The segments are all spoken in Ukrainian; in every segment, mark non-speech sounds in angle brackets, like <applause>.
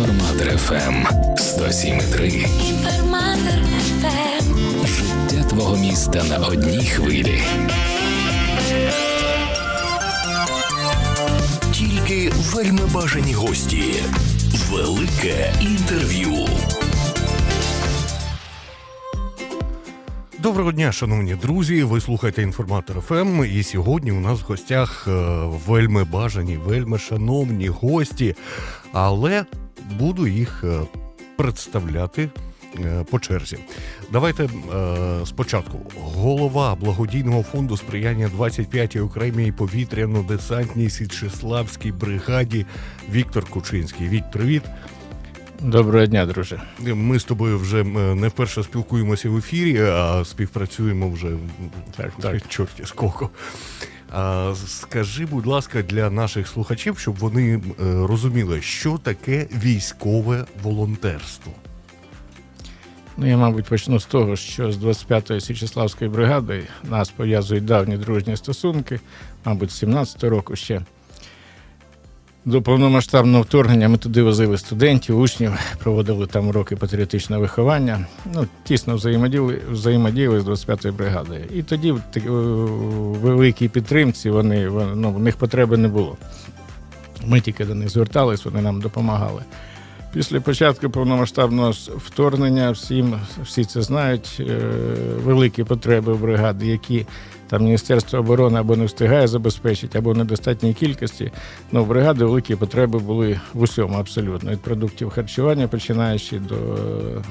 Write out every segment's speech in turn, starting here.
Інформатор ФМ 107,3. Інформатор ФМ. Життя твого міста на одній хвилі. Тільки вельми бажані гості. Велике інтерв'ю. Доброго дня, шановні друзі. Ви слухаєте інформатор ФМ. І сьогодні у нас в гостях е, вельми бажані, вельми шановні гості. Але буду їх е, представляти е, по черзі. Давайте е, спочатку. Голова благодійного фонду сприяння 25-й окремій повітряно-десантній Січеславській бригаді Віктор Кучинський. Вік, привіт. Доброго дня, друже. Ми з тобою вже не вперше спілкуємося в ефірі, а співпрацюємо вже Так, так. чорті скільки. А, скажи, будь ласка, для наших слухачів, щоб вони е, розуміли, що таке військове волонтерство. Ну, я, мабуть, почну з того, що з 25-ї Січеславської бригади нас пов'язують давні дружні стосунки, мабуть, з 17-го року ще. До повномасштабного вторгнення ми туди возили студентів, учнів, проводили там уроки патріотичного виховання. Ну, тісно взаємодіяли, взаємодіяли з 25-ю бригадою. І тоді в великій підтримці вони- ну, в них потреби не було. Ми тільки до них звертались, вони нам допомагали. Після початку повномасштабного вторгнення всім всі це знають. е, Великі потреби в бригади, які там Міністерство оборони або не встигає забезпечити, або в недостатній кількості. Ну, в бригади великі потреби були в усьому абсолютно. Від продуктів харчування, починаючи до е,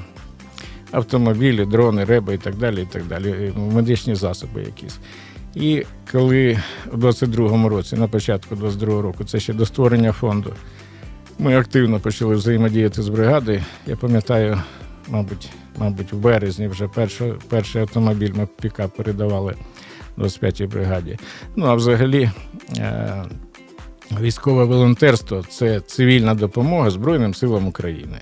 автомобілі, дрони, реби і так далі. і так далі, Медичні засоби якісь. І коли у 22-му році, на початку 22-го року, це ще до створення фонду, ми активно почали взаємодіяти з бригадою. Я пам'ятаю, мабуть, мабуть, в березні вже перший, перший автомобіль ми пікап передавали 25-й бригаді. Ну а взагалі. Військове волонтерство це цивільна допомога Збройним силам України.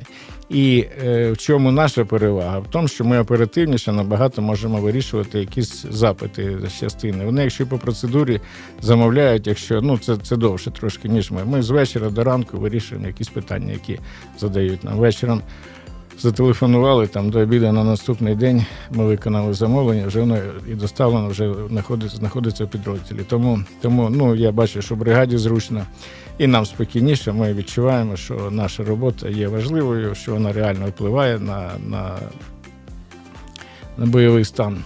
І е, в чому наша перевага? В тому, що ми оперативніше набагато можемо вирішувати якісь запити з частини. Вони, якщо по процедурі замовляють, якщо ну це, це довше трошки, ніж ми. Ми з вечора до ранку вирішуємо якісь питання, які задають нам вечором. Зателефонували там до обіду на наступний день. Ми виконали замовлення, вже воно і доставлено вже знаходиться, знаходиться в підрозділі. Тому, тому ну я бачу, що бригаді зручно і нам спокійніше. Ми відчуваємо, що наша робота є важливою, що вона реально впливає на, на, на бойовий стан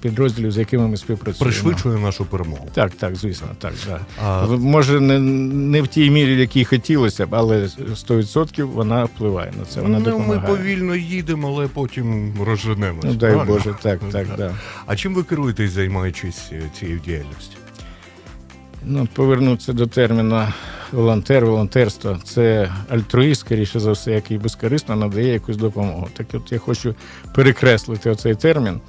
підрозділів, з якими ми співпрацюємо. Пришвидшує нашу перемогу. Так, так, звісно, так. Да. А, Може, не, не в тій мірі, в якій хотілося б, але 100% вона впливає на це. Вона ну, ми повільно їдемо, але потім розженемось. Ну, дай правильно? Боже, так, так, Так. да. А чим ви керуєтесь, займаючись е, цією діяльністю? Ну, повернутися до терміна волонтер, волонтерство це альтруїст, скоріше за все, який безкорисно надає якусь допомогу. Так от я хочу перекреслити оцей термін.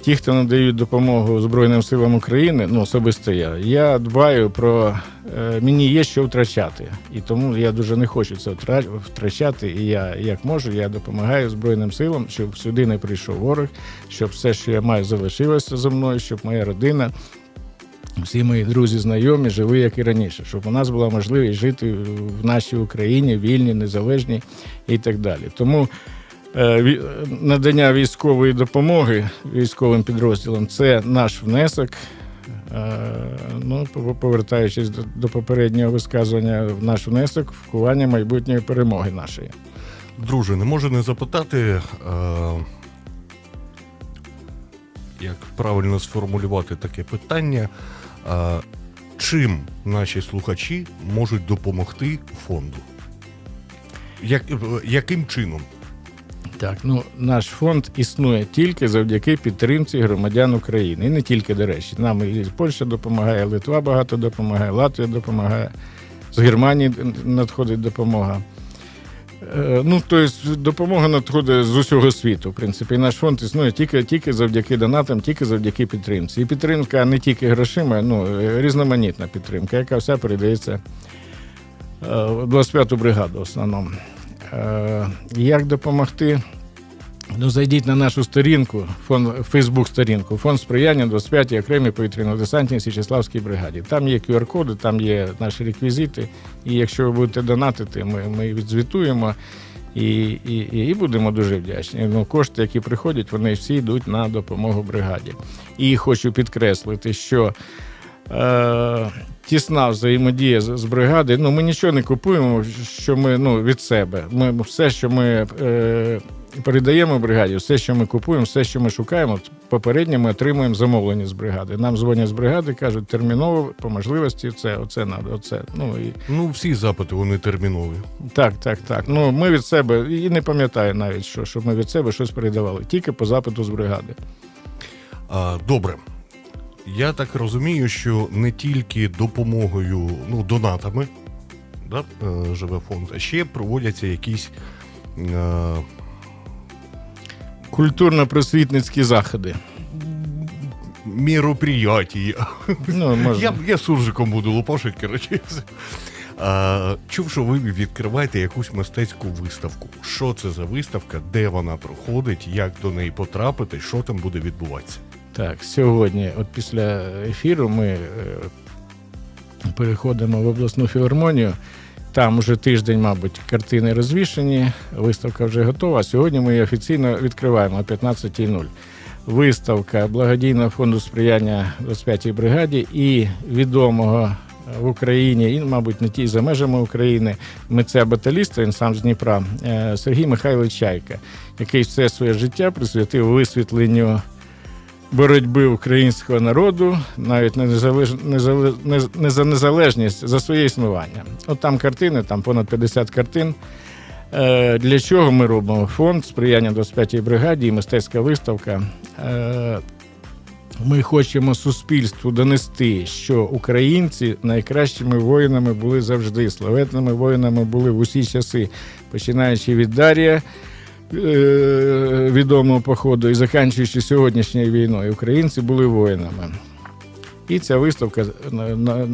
Ті, хто надають допомогу Збройним силам України, ну особисто я, я дбаю про е, мені є що втрачати. І тому я дуже не хочу це втра- втрачати. І я як можу, я допомагаю Збройним силам, щоб сюди не прийшов ворог, щоб все, що я маю, залишилося за мною, щоб моя родина всі мої друзі, знайомі жили як і раніше, щоб у нас була можливість жити в нашій Україні, вільній, незалежній і так далі. Тому надання військової допомоги військовим підрозділам це наш внесок. Е, Ну, повертаючись до, попереднього висказування, наш внесок вкування майбутньої перемоги нашої. Друже, не можу не запитати, е, як правильно сформулювати таке питання. Е, чим наші слухачі можуть допомогти фонду? Як, е, яким чином? Так, ну наш фонд існує тільки завдяки підтримці громадян України. І не тільки, до речі. Нам і Польща допомагає, Литва багато допомагає, Латвія допомагає, з Германії надходить допомога. Е, Ну, тобто, допомога надходить з усього світу. В принципі, І наш фонд існує тільки, тільки завдяки донатам, тільки завдяки підтримці. І підтримка не тільки грошима, ну е, різноманітна підтримка, яка вся передається е, в 25-ту бригаду в основному. Е, Як допомогти Ну, зайдіть на нашу сторінку, фон, Фейсбук сторінку, фонд сприяння 25-й окремій повітряно-десантній Січеславській бригаді. Там є QR-коди, там є наші реквізити. І якщо ви будете донатити, ми, ми відзвітуємо і, і, і, будемо дуже вдячні. Ну, кошти, які приходять, вони всі йдуть на допомогу бригаді. І хочу підкреслити, що тісна взаємодія з, з бригадою. Ну, ми нічого не купуємо, що ми ну, від себе. Ми все, що ми е, передаємо бригаді, все, що ми купуємо, все, що ми шукаємо, попередньо ми отримуємо замовлення з бригади. Нам дзвонять з бригади, кажуть, терміново по можливості це, оце надо, оце. Ну і Ну, всі запити вони термінові. так, так, так. Ну ми від себе і не пам'ятаю навіть, що, щоб ми від себе щось передавали, тільки по запиту з бригади. А, добре. Я так розумію, що не тільки допомогою, ну, донатами да, е, живе фонд, а ще проводяться якісь. Е, Культурно-просвітницькі заходи. мероприятия. Ну, можна. Я, я суржиком буду лупашить, коротше. А, чув, що ви відкриваєте якусь мистецьку виставку. Що це за виставка, де вона проходить, як до неї потрапити, що там буде відбуватися? Так, сьогодні, от після ефіру, ми е, переходимо в обласну філармонію. Там уже тиждень, мабуть, картини розвішені, виставка вже готова. Сьогодні ми її офіційно відкриваємо о 15.00. Виставка благодійного фонду сприяння 25-й бригаді і відомого в Україні, і, мабуть, не ті за межами України, митця баталіста, він сам з Дніпра, е, Сергій Михайлович Чайка, який все своє життя присвятив висвітленню боротьби українського народу, навіть не, незалеж... незале- не, за незалежність, за своє існування. От там картини, там понад 50 картин. Е, Для чого ми робимо фонд сприяння 25-й бригаді і мистецька виставка? Е, Ми хочемо суспільству донести, що українці найкращими воїнами були завжди, славетними воїнами були в усі часи, починаючи від Дар'я, е, відомого походу і закінчуючи сьогоднішньою війною, українці були воїнами. І ця виставка на- на-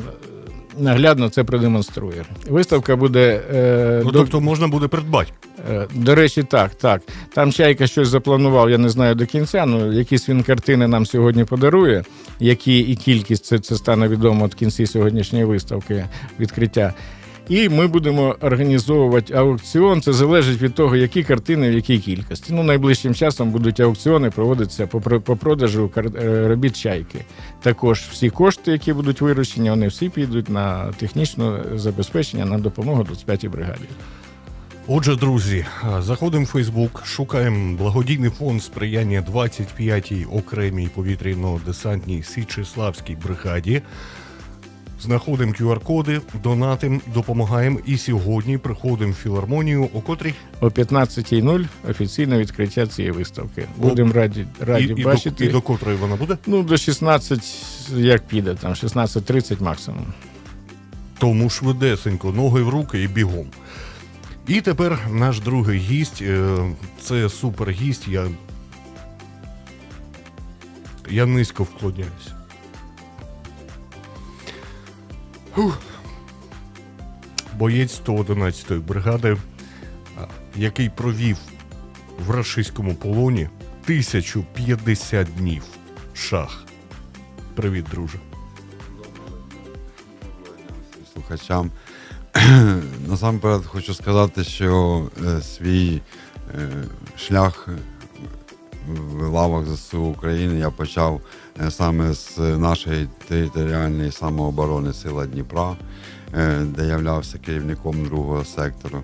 наглядно це продемонструє. Виставка буде е, Ну, до, тобто можна буде придбати. е, до речі, так, так. Там чайка щось запланував, я не знаю до кінця. Ну якісь він картини нам сьогодні подарує. Які і кількість це, це стане відомо в кінці сьогоднішньої виставки відкриття. І ми будемо організовувати аукціон. Це залежить від того, які картини, в якій кількості. Ну, найближчим часом будуть аукціони проводитися по, продажу е, робіт чайки. Також всі кошти, які будуть виручені, вони всі підуть на технічне забезпечення на допомогу 25-й бригаді. Отже, друзі, заходимо в Фейсбук, шукаємо благодійний фонд сприяння 25-й окремій повітряно-десантній Січеславській бригаді. Знаходимо QR-коди, донатимо, допомагаємо. І сьогодні приходимо в філармонію, о котрій О 15.00 офіційне відкриття цієї виставки. Будемо раді, раді і, і, бачити. до, і до котрої вона буде. Ну, до 16, як піде, там 16.30 максимум. Тому швидесенько, ноги в руки і бігом. І тепер наш другий гість. е, Це супергість. Я, я низько вклоняюсь. Боєць 111-ї бригади, який провів в рашистському полоні 1050 днів. Шах. Привіт, друже. слухачам. <clears throat> Насамперед хочу сказати, що е, свій е, шлях в лавах ЗСУ України я почав е, саме з нашої територіальної самооборони Сила Дніпра, е, де являвся керівником другого сектору,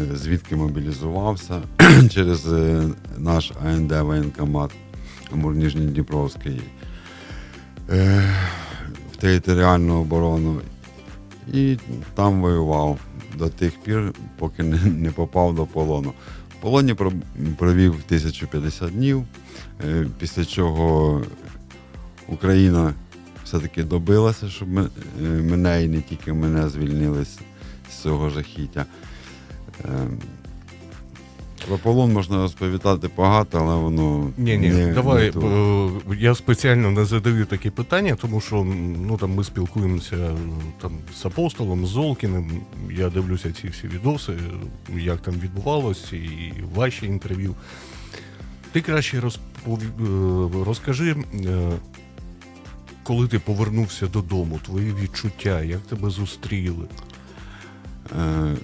е, звідки мобілізувався <clears throat> через наш АНД воєнкомат Амур-Ніжній Дніпровський в територіальну оборону і там воював до тих пір, поки не попав до полону. Полоні провів 1050 днів, е, після чого Україна все-таки добилася, щоб е, мене і не тільки мене звільнили з, з цього жахіття. Про полон можна розповідати багато, але воно. Ні, ні, не, давай. не то. е, я спеціально не задаю такі питання, тому що ну там ми спілкуємося там з апостолом, з Золкіним. Я дивлюся ці всі відоси, як там відбувалось, і ваші інтерв'ю. Ти краще розпові... е, розкажи, е, коли ти повернувся додому, твої відчуття, як тебе зустріли? Е,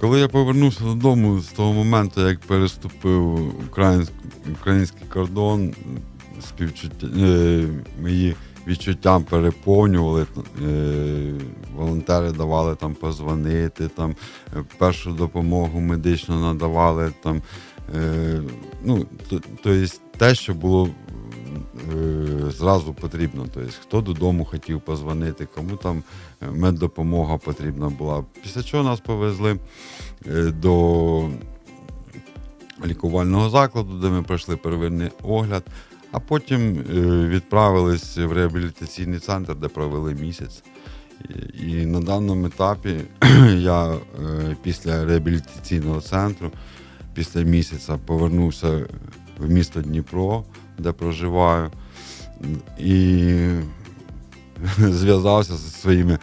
Коли я повернувся додому з того моменту, як переступив українськ- український кордон, співчуття, е, мої відчуття переповнювали. Е, волонтери давали там позвонити, там, е, першу допомогу медичну надавали. Там, е, ну, то, то є те, що було зразу потрібно. Тобто, хто додому хотів позвонити, кому там е, меддопомога потрібна була. Після чого нас повезли е, до лікувального закладу, де ми пройшли первинний огляд, а потім е, відправились в реабілітаційний центр, де провели місяць. І, на даному етапі <clears throat> я е, після реабілітаційного центру, після місяця повернувся в місто Дніпро, де проживаю, і <laughs> зв'язався зі своїми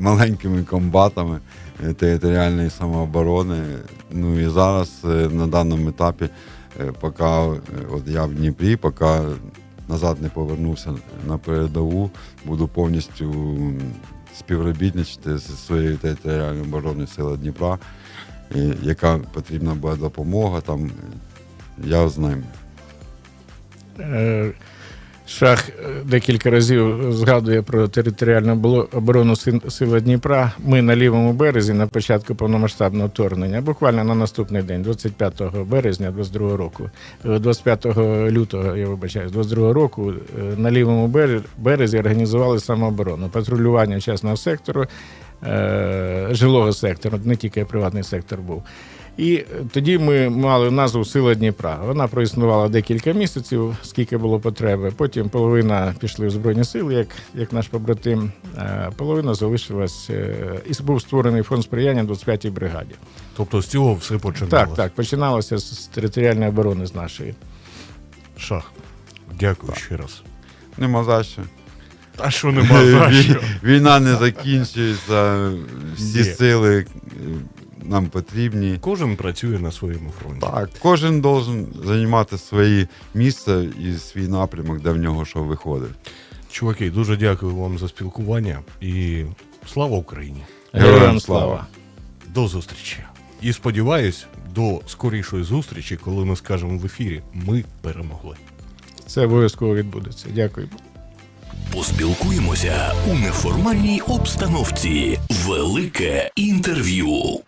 маленькими комбатами е, територіальної самооборони. Ну і зараз е, на даному етапі, е, поки от я в Дніпрі, поки назад не повернувся на передову, буду повністю співробітничати зі своєю територіальною обороною сили Дніпра, яка потрібна буде допомога. Там я з ними. Е, Шах е, декілька разів згадує про територіальну оборону Сили Дніпра. Ми на лівому березі на початку повномасштабного вторгнення, буквально на наступний день, 25 березня 22 року, е, 25 лютого, я вибачаюсь, 22 року е, на лівому бере- березі організували самооборону, патрулювання частного сектору, е, жилого сектору, не тільки приватний сектор був. І е, тоді ми мали назву Сила Дніпра. Вона проіснувала декілька місяців, скільки було потреби. Потім половина пішли в Збройні Сили, як, як наш побратим, а половина залишилась е, і був створений фонд сприяння 25-й бригаді. Тобто з цього все починалося. Так, так, починалося з територіальної оборони з нашої. Шах. Дякую ще раз. Нема за що. А що нема за що? Війна не закінчується, всі Ні. сили е, нам потрібні. Кожен працює на своєму фронті. Так, кожен должен займати своє місце і свій напрямок, де в нього що виходить. Чуваки, дуже дякую вам за спілкування і слава Україні! Героям слава! До зустрічі! І сподіваюсь, до скорішої зустрічі, коли ми скажемо в ефірі, ми перемогли. Це обов'язково відбудеться. Дякую. Поспілкуємося у неформальній обстановці. Велике інтерв'ю.